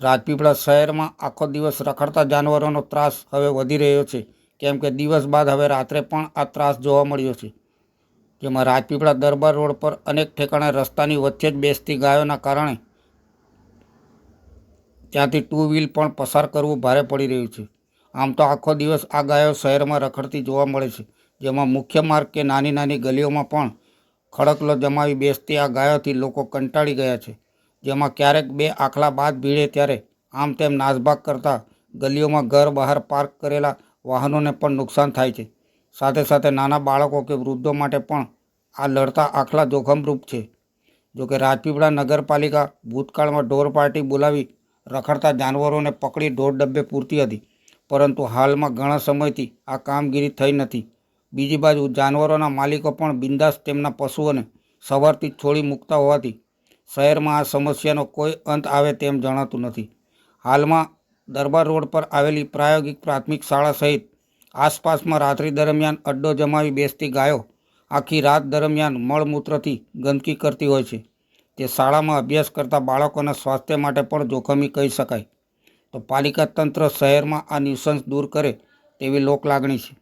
રાજપીપળા શહેરમાં આખો દિવસ રખડતા જાનવરોનો ત્રાસ હવે વધી રહ્યો છે. કેમ કે દિવસ બાદ હવે રાત્રે પણ આ ત્રાસ જોવા મળ્યો છે. જેમાં રાજપીપળા દરબાર રોડ પર અનેક ઠેકાણે રસ્તાની વચ્ચે જ બેસતી ગાયોના કારણે ત્યાંથી ટુ વ્હીલ પણ પસાર કરવું ભારે પડી રહ્યું છે. આમ તો આખો દિવસ આ ગાયો શહેરમાં રખડતી જોવા મળે છે. જેમાં મુખ્ય માર્ગ કે નાની નાની ગલીઓમાં પણ ખડકલો જમાવી બેસતી આ ગાયોથી લોકો કંટાળી ગયા છે. જેમાં ક્યારેક બે આખલા બાદ ભીડે ત્યારે આમ તેમ નાસભાગ કરતા ગલીઓમાં ઘર બહાર પાર્ક કરેલા વાહનોને પણ નુકસાન થાય છે. સાથે સાથે નાના બાળકો કે વૃદ્ધો માટે પણ આ લડતા આખલા જોખમરૂપ છે. જોકે રાજપીપળા નગરપાલિકા ભૂતકાળમાં ઢોર પાર્ટી બોલાવી રખડતા જાનવરોને પકડી ઢોર ડબ્બે પૂરતી હતી. પરંતુ હાલમાં ઘણા સમયથી આ કામગીરી થઈ નથી. બીજી બાજુ જાનવરોના માલિકો પણ બિંદાસ તેમના પશુઓને સવારથી છોડી મૂકતા હોવાથી શહેરમાં આ સમસ્યાનો કોઈ અંત આવે તેમ જણાતું નથી. હાલમાં દરબાર રોડ પર આવેલી પ્રાયોગિક પ્રાથમિક શાળા સહિત આસપાસમાં રાત્રિ દરમિયાન અડ્ડો જમાવી બેસતી ગાયો આખી રાત દરમિયાન મળમૂત્રથી ગંદકી કરતી હોય છે. તે શાળામાં અભ્યાસ કરતા બાળકોના સ્વાસ્થ્ય માટે પણ જોખમી કહી શકાય. તો પાલિકા તંત્ર શહેરમાં આ ન્યુસન્સ દૂર કરે તેવી લોકલાગણી છે.